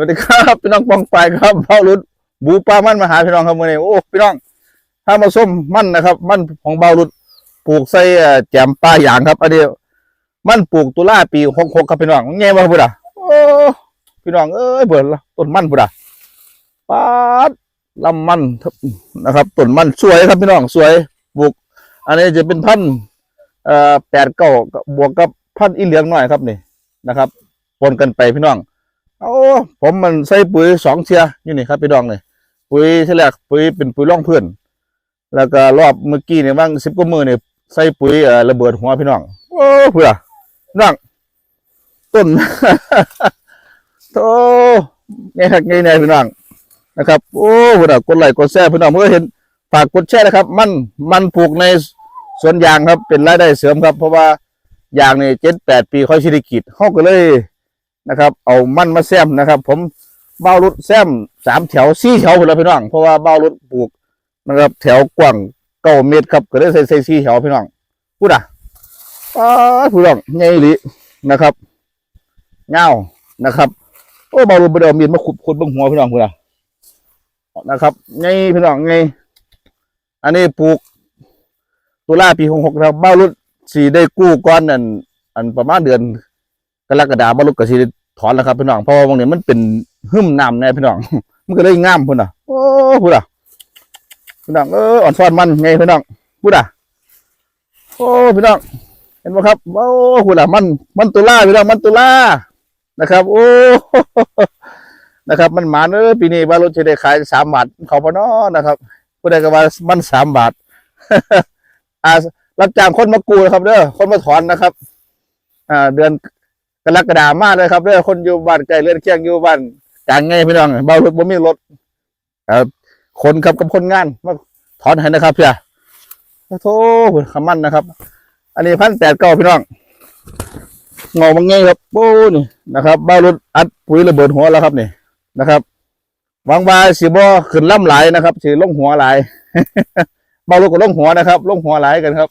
วัสดีครับพี่น้องปองไปครับเบารุดบูปลามันมาหาพี่น้องครับมื่อนี้โอ้พี่น้องถ้ามาส้มมันนะครับ มันของเบารุดปลูกใส่แจมปลาอย่างครับอันนี้มันปลูกตุลาปีหกหกครับพี่น้องแง่บ่ครับพุทธะโอ้พี่น้องเอ้ยเบิ่นละต้นมันพุทธะปาดลำมันนะครับต้นมันสวยครับพี่น้องสวยปลูก อันนี้จะเป็นพันธุ์เอ่อแปดเก้าบวกกับพันธุ์อีเหลืองหน่อยครับนี่นะครับปนกันไปพี่น้อง โอ้ผมมันใส่ปุ๋ยสองเทียอยู่นี่ครับพี่ดองเลยปุ๋ยที่แรกปุ๋ยเป็นปุ๋ยร่องเพื่อนแล้วก็รอบเมื่อกี้เนี่ยว่างสิบกว่ามือเนี่ยใส่ปุ๋ยเออระเบิดหัวพี่น้องโอ้เพื่อน้องต้นโตเนี่ยครับนี่เนี่ยพี่น้องนะครับ โอ้เพื่อกดไลค์กดแชร์พี่น้องเมื่อเห็นฝากกดแชร์นะครับ มันมันปลูกในสวนยางครับ เป็นรายได้เสริมครับ เพราะว่ายางเนี่ยเจ็ดแปดปีค่อยชีวิกิจเขาก็เลย นะครับ เอามันมาแซมนะครับ ผมเบ้ารถแซมสามแถวสี่แถวหมดแล้วพี่น้องเพราะว่าเบ้ารถปลูกนะครับ แถวกว้างเก้าเมตรครับก็ได้ใส่ใส่สี่แถวพี่น้องพูดอะป้าพี่น้องไงลินะครับเงานะครับโอ้เบ้ารถบไดเอามีดมาขุดขุดเบงหัวพี่น้องพูดอะนะครับไงพี่น้องไงอันนี้ปลูกตุลาปีหกหกครับเบ้ารถสีได้กู้ก้อนอันอันประมาณเดือน กรกฎาบรรลุกสิได้ถอนแล้วครับพี่น้องเพราะว่าบางเนี่ยมันเป็นหึ่มน้ำแน่พี่น้อง มันก็เลยง่ามพุ่นอะโอ้พุ่นอะพี่น้องเอออ่อนซ้อนมันไงพี่น้องพุ่นอะโอ้พี่น้องเห็นไหมครับโอ้พุ่นอะมันมันตุลาพี่น้องมันตุลานะครับ โอ้นะครับ มันหมาเออปีนี้บารถจะได้ขายสามบาทเขาพอน้อนะครับผู้ใดก็ว่ามันสามบาทอ่ารับจ้างคนมากูนะครับเด้อคนมาถอนนะครับ อ่า เดือน กรกฎามาเลยครับเด้อคนอยู่บ้านไกลเรื่อนเคียงอยู่บ้านกลางไงพี่น้องเบารถบ่มีรถเอ่อคนครับกับคนงานมาถอนให้นะครับเพี่ยโธ่ขมันนะครับ อันนี้พันแปดเก้าพี่น้องงอบางไงครับโอ้นี่นะครับเบารถอัดปุ๋ยระเบิดหัวแล้วครับนี่นะครับวังว่าสิบ่ขึ้นล่ำหลายนะครับสิลงหัวหลายเบารถก็ลงหัวนะครับล่งหัวหลายกันครับ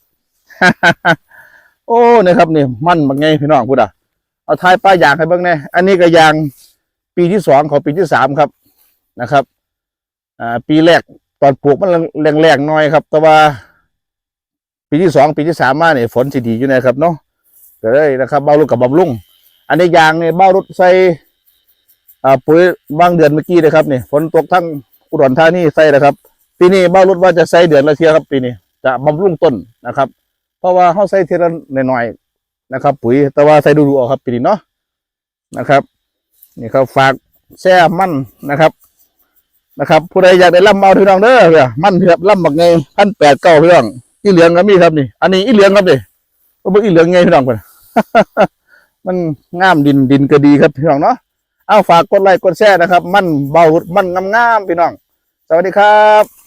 โอ้นี่ครับนี่มันบางไงพี่น้องพูดอะ เอาท้ายป้ายยางให้เบิ่งแน่อันนี้ก็ยางปีที่สองของปีที่สามครับนะครับอ่าปีแรกตอนปลูกมันแรงๆหน่อยครับ แต่ว่า ปีที่สองปีที่สามมาเนี่ยฝนสิดีอยู่นะครับเนาะก็เลยนะครับเบ้ารุดกับบำรุงอันนี้ยางเนี่ยเบ้ารุดใส่อ่าปุ๋ยบางเดือนเมื่อกี้นะครับนี่ฝนตกทั้งอุดรธานีใส่นะครับ ปีนี้เบ้ารุดว่าจะใส่เดือนละเทียครับ ปีนี้จะบำรุงต้นนะครับ เพราะว่าเขาใส่เทียละหน่อย นะครับ ปุ๋ยแต่ว่าใส่ดูๆออกครับปีนี้เนาะนะครับนี่ครับฝากแช่มั่นนะครับนะครับผู้ใดอยากได้ล่ำเอาพี่น้องเด้อเพี่ยมั่นเพียบล่ำบักไงพันแปดเก้าพี่น้องอีเหลืองก็มีครับนี่ อันนี้อีเหลืองครับดิก็บอกอีเหลืองไงพี่น้องเพิ่นมันงามดินดินก็ดีครับพี่น้องเนาะเอาฝากกดไลค์กดแชร์นะครับ มั่นเบามั่นงามๆพี่น้อง สวัสดีครับ